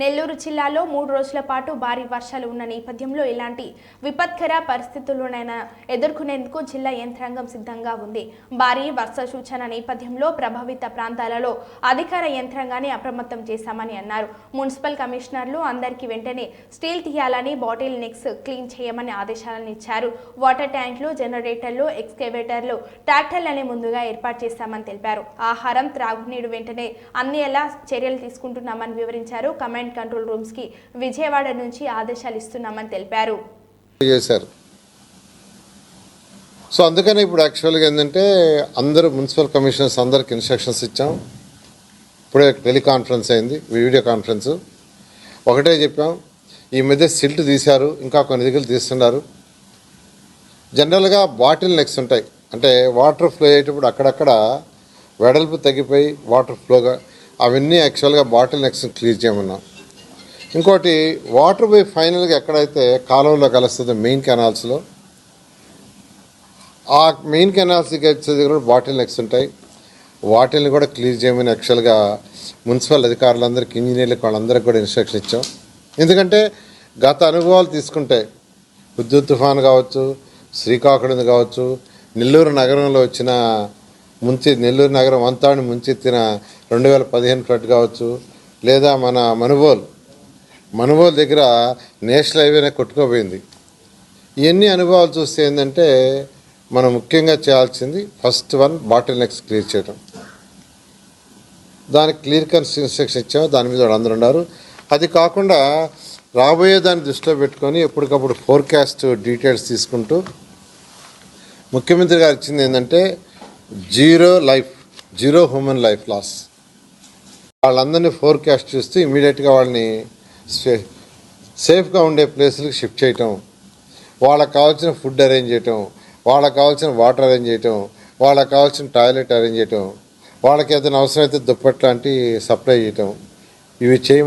నెల్లూరు జిల్లాలో మూడు రోజుల పాటు భారీ వర్షాలు ఉన్న నేపథ్యంలో ఇలాంటి విపత్కర పరిస్థితులనైనా ఎదుర్కొనేందుకు జిల్లా యంత్రాంగం సిద్ధంగా ఉంది. భారీ వర్ష సూచన నేపథ్యంలో ప్రభావిత ప్రాంతాలలో అధికార యంత్రాంగాన్ని అప్రమత్తం చేశామని అన్నారు. మున్సిపల్ కమిషనర్లు అందరికీ వెంటనే స్టీల్ తీయాలని బాటిల్ నెక్స్ క్లీన్ చేయమని ఆదేశాలను ఇచ్చారు. వాటర్ ట్యాంకులు జనరేటర్లు ఎక్స్కేవేటర్లు ట్రాక్టర్లని ముందుగా ఏర్పాటు చేశామని తెలిపారు. ఆహారం త్రాగునీరు వెంటనే అన్ని ఎలా చర్యలు తీసుకుంటున్నామని వివరించారు. అండ్ కంట్రోల్ రూమ్స్కి విజయవాడ నుంచి ఆదేశాలు ఇస్తున్నామని తెలిపారు. చేశారు. సో అందుకని ఇప్పుడు యాక్చువల్గా ఏంటంటే అందరూ మున్సిపల్ కమిషనర్స్ అందరికి ఇన్స్ట్రక్షన్స్ ఇచ్చాం. ఇప్పుడే టెలికాన్ఫరెన్స్ అయింది వీడియో కాన్ఫరెన్స్. ఒకటే చెప్పాం ఈ మధ్య సిల్ట్ తీశారు ఇంకా కొన్ని దగ్గర తీస్తున్నారు. జనరల్గా బాటిల్ నెక్స్ ఉంటాయి అంటే వాటర్ ఫ్లో అయ్యేటప్పుడు అక్కడక్కడ వెడల్పు తగ్గిపోయి వాటర్ ఫ్లోగా అవన్నీ యాక్చువల్గా బాటిల్ నెక్స్ క్లీజ్ చేయమన్నాం. ఇంకోటి వాటర్ వే ఫైనల్గా ఎక్కడైతే కాలువలో కలుస్తుందో మెయిన్ కెనాల్స్లో ఆ మెయిన్ కెనాల్స్కి వచ్చే దగ్గర బాటిల్ నెక్స్ ఉంటాయి. వాటిల్ని కూడా క్లియర్ చేయమని యాక్చువల్గా మున్సిపల్ అధికారులందరికీ ఇంజనీర్లకు వాళ్ళందరికీ కూడా ఇన్స్ట్రక్షన్ ఇచ్చాం. ఎందుకంటే గత అనుభవాలు తీసుకుంటే విద్యుత్ తుఫాన్ కావచ్చు శ్రీకాకుళం కావచ్చు నెల్లూరు నగరంలో వచ్చిన ముంచి నెల్లూరు నగరం అంతాన్ని ముంచెత్తిన రెండు వేల పదిహేను ఫ్లడ్ కావచ్చు లేదా మన మనుబోలు మనుబోలు దగ్గర నేషనల్ హైవేనే కొట్టుకోపోయింది. ఇవన్నీ అనుభవాలు చూస్తే ఏంటంటే మనం ముఖ్యంగా చేయాల్సింది first one bottle next clear చేయడం దానికి క్లియర్ కన్స్ ఇన్స్ట్రక్షన్ ఇచ్చాము దాని మీద వాళ్ళు అందరూ ఉన్నారు. అది కాకుండా రాబోయే దాన్ని దృష్టిలో పెట్టుకొని ఎప్పటికప్పుడు ఫోర్కాస్ట్ డీటెయిల్స్ తీసుకుంటూ ముఖ్యమంత్రి గారు ఇచ్చింది ఏంటంటే zero life zero human life loss. వాళ్ళందరినీ ఫోర్కాస్ట్ చూస్తూ ఇమీడియట్గా వాళ్ళని సేఫ్గా ఉండే ప్లేసులకు షిఫ్ట్ చేయటం వాళ్ళకి కావాల్సిన ఫుడ్ అరేంజ్ చేయటం వాళ్ళకి కావాల్సిన వాటర్ అరేంజ్ చేయటం వాళ్ళకి కావాల్సిన టాయిలెట్ అరేంజ్ చేయటం వాళ్ళకి ఏదైనా అవసరమైతే దుప్పట్లాంటి సప్లై చేయటం ఇవి చేయ